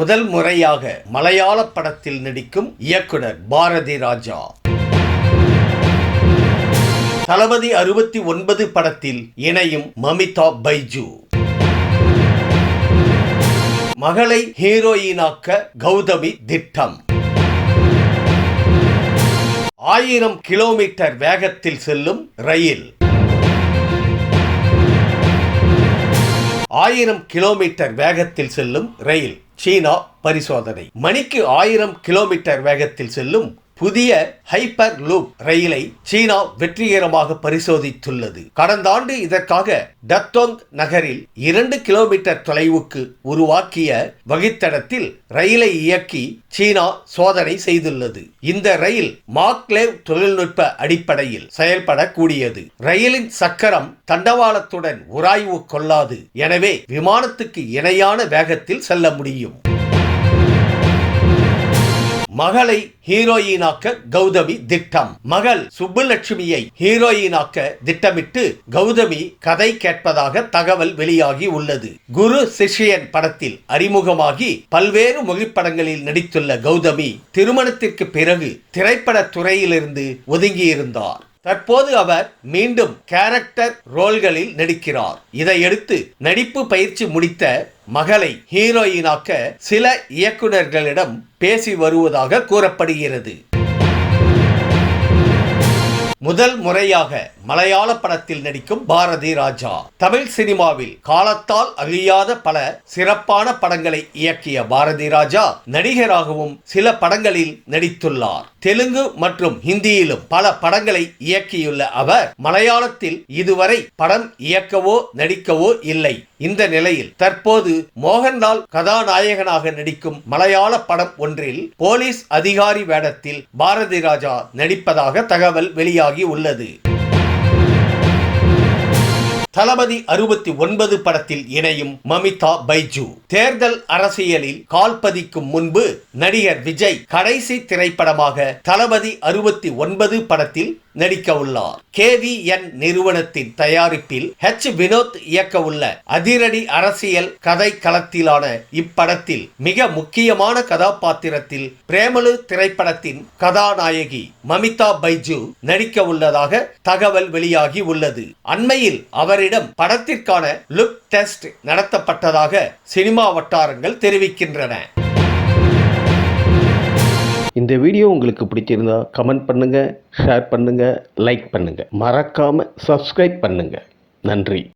முதல் முறையாக மலையாள படத்தில் நடிக்கும் இயக்குனர் பாரதி ராஜா. தளபதி அறுபத்தி ஒன்பது படத்தில் இணையும் மமிதா பைஜு. மகளை ஹீரோயினாக்க கௌதமி திட்டம். ஆயிரம் கிலோமீட்டர் வேகத்தில் செல்லும் ரயில். ஆயிரம் கிலோமீட்டர் வேகத்தில் செல்லும் ரயில் சீனா பரிசோதனை. மணிக்கு ஆயிரம் கிலோமீட்டர் வேகத்தில் செல்லும் புதிய ஹைப்பர் லூப் ரயிலை சீனா வெற்றிகரமாக பரிசோதித்துள்ளது. கடந்த ஆண்டு இதற்காக டத்தோங் நகரில் இரண்டு கிலோமீட்டர் தொலைவுக்கு உருவாக்கிய வகித்தடத்தில் ரயிலை இயக்கி சீனா சோதனை செய்துள்ளது. இந்த ரயில் மாக்லேவ் தொழில்நுட்ப அடிப்படையில் செயல்படக்கூடியது. ரயிலின் சக்கரம் தண்டவாளத்துடன் உராய்வு கொள்ளாது. எனவே விமானத்துக்கு இணையான வேகத்தில் செல்ல முடியும். மகளை ஹீரோயினாக்க கௌதமி திட்டம். மகள் சுப்புலட்சுமியை ஹீரோயினாக்க திட்டமிட்டு கௌதமி கதை கேட்பதாக தகவல் வெளியாகி உள்ளது. குரு சிஷியன் படத்தில் அறிமுகமாகி பல்வேறு மொழிப்படங்களில் நடித்துள்ள கௌதமி திருமணத்திற்கு பிறகு திரைப்பட துறையிலிருந்து ஒதுங்கியிருந்தார். தற்போது அவர் மீண்டும் கேரக்டர் ரோல்களில் நடிக்கிறார். இதையடுத்து நடிப்பு பயிற்சி முடித்த மகளை ஹீரோயினாக்க சில இயக்குனர்களிடம் பேசி வருவதாக கூறப்படுகிறது. முதல் முறையாக மலையாள படத்தில் நடிக்கும் பாரதி ராஜா. தமிழ் சினிமாவில் காலத்தால் அழியாத பல சிறப்பான படங்களை இயக்கிய பாரதி ராஜா நடிகராகவும் சில படங்களில் நடித்துள்ளார். தெலுங்கு மற்றும் ஹிந்தியிலும் பல படங்களை இயக்கியுள்ள அவர் மலையாளத்தில் இதுவரை படம் இயக்கவோ நடிக்கவோ இல்லை. இந்த நிலையில் தற்போது மோகன்லால் கதாநாயகனாக நடிக்கும் மலையாள படம் ஒன்றில் போலீஸ் அதிகாரி வேடத்தில் பாரதி ராஜா நடிப்பதாக தகவல் வெளியாகி உள்ளது. தளபதி அறுபத்தி ஒன்பது படத்தில் இணையும் மமிதா பைஜு. தேர்தல் அரசியலில் கால்பதிக்கும் முன்பு நடிகர் விஜய் கடைசி திரைப்படமாக தளபதி அறுபத்தி ஒன்பது படத்தில் நடிக்க உள்ளார். கேவிஎன் நிறுவனத்தின் தயாரிப்பில் ஹெச் வினோத் இயக்க உள்ள அதிரடி அரசியல் கதை களத்திலான இப்படத்தில் மிக முக்கியமான கதாபாத்திரத்தில் பிரேமலு திரைப்படத்தின் கதாநாயகி மமிதா பைஜு நடிக்க உள்ளதாக தகவல் வெளியாகி உள்ளது. அண்மையில் அவர் அவரிடம் படத்திற்கான லுக் டெஸ்ட் நடத்தப்பட்டதாக சினிமா வட்டாரங்கள் தெரிவிக்கின்றன. இந்த வீடியோ உங்களுக்கு பிடிச்சிருந்தா கமெண்ட் பண்ணுங்கள் ஷேர் பண்ணுங்கள் லைக் பண்ணுங்கள் மறக்காமல் சப்ஸ்கிரைப் பண்ணுங்கள் நன்றி.